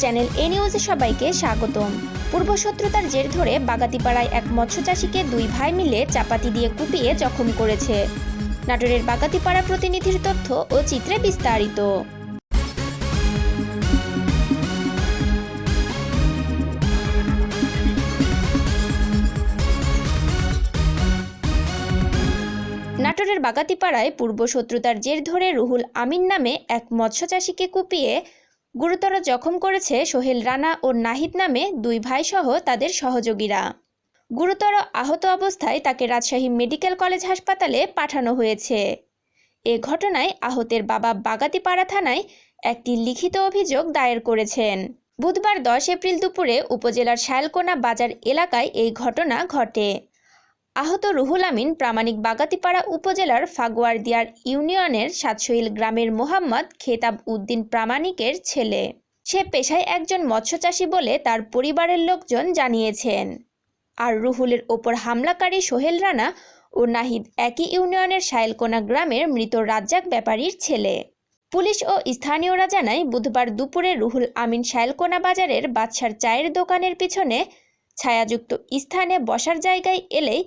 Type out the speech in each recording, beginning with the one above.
Channel এ নিউজে সবাইকে স্বাগতম। পূর্বশত্রুতার জের ধরে বাগাতিপাড়ায় এক মৎস্যচাষীকে দুই ভাই মিলে চাপাতি দিয়ে কুপিয়ে জখম করেছে। নাটোরের বাগাতিপাড়া প্রতিনিধির তথ্য ও চিত্রে বিস্তারিত। নাটোরের বাগাতিপাড়ায় পূর্বশত্রুতার জের ধরে রুহুল আমিন নামে এক মৎস্যচাষীকে কুপিয়ে গুরুতর জখম করেছে সোহেল রানা ও নাহিদ নামে দুই ভাইসহ তাদের সহযোগীরা। গুরুতর আহত অবস্থায় তাকে রাজশাহী মেডিকেল কলেজ হাসপাতালে পাঠানো হয়েছে। এ ঘটনায় আহতের বাবা বাগাতিপাড়া থানায় একটি লিখিত অভিযোগ দায়ের করেছেন। বুধবার দশ এপ্রিল দুপুরে উপজেলার শায়লকোনা বাজার এলাকায় এই ঘটনা ঘটে। আহত রুহুল আমিন প্রামাণিক বাগাতিপাড়া উপজেলার ফাগুয়ারদিয়ার ইউনিয়নের সাতশৈল গ্রামের মোহাম্মদ খেতাব উদ্দিন প্রামাণিকের ছেলে। সে পেশায় একজন মৎস্যচাষী বলে তার পরিবারের লোকজন জানিয়েছেন। আর রুহুলের ওপর হামলাকারী সোহেল রানা ও নাহিদ একই ইউনিয়নের শায়লকোনা গ্রামের মৃত রাজ্জাক ব্যাপারীর ছেলে। পুলিশ ও স্থানীয়রা জানায়, বুধবার দুপুরে রুহুল আমিন শায়লকোনা বাজারের বাদশার চায়ের দোকানের পিছনে ছায়াযুক্ত স্থানে বসার জায়গায় এলেই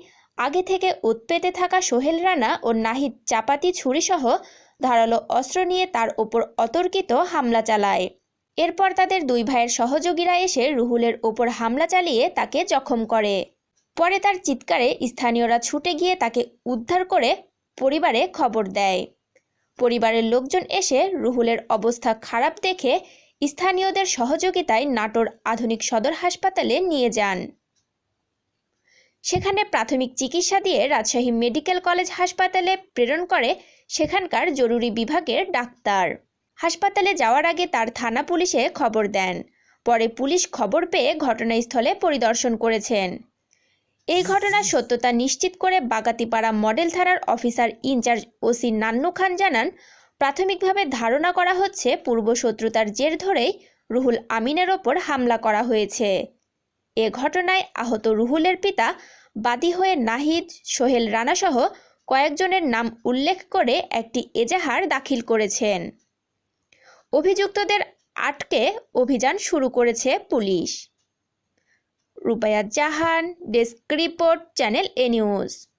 আগে থেকে উৎপেতে থাকা সোহেল রানা ও নাহিদ চাপাতি ছুরিসহ ধারালো অস্ত্র নিয়ে তার ওপর অতর্কিত হামলা চালায়। এরপর তাদের দুই ভাইয়ের সহযোগীরা এসে রুহুলের ওপর হামলা চালিয়ে তাকে জখম করে। পরে তার চিৎকারে স্থানীয়রা ছুটে গিয়ে তাকে উদ্ধার করে পরিবারে খবর দেয়। পরিবারের লোকজন এসে রুহুলের অবস্থা খারাপ দেখে স্থানীয়দের সহযোগিতায় নাটোর আধুনিক সদর হাসপাতালে নিয়ে যান। সেখানে প্রাথমিক চিকিৎসা দিয়ে রাজশাহী মেডিকেল কলেজ হাসপাতালে প্রেরণ করে সেখানকার জরুরি বিভাগের ডাক্তার। হাসপাতালে যাওয়ার আগে তার থানা পুলিশে খবর দেন। পরে পুলিশ খবর পেয়ে ঘটনাস্থলে পরিদর্শন করেছেন। এই ঘটনার সত্যতা নিশ্চিত করে বাগাতিপাড়া মডেল থানার officer in charge OC Nannu Khan জানান, প্রাথমিকভাবে ধারণা করা হচ্ছে পূর্বশত্রুতার জের ধরেই রুহুল আমিনের ওপর হামলা করা হয়েছে। এ ঘটনায় আহত রুহুলের পিতা বাদী হয়ে নাহিদ, সোহেল রানাসহ কয়েকজনের নাম উল্লেখ করে একটি এজাহার দাখিল করেছেন। অভিযুক্তদের আটকে অভিযান শুরু করেছে police. Rubaya Jahan, desk report, channel A news.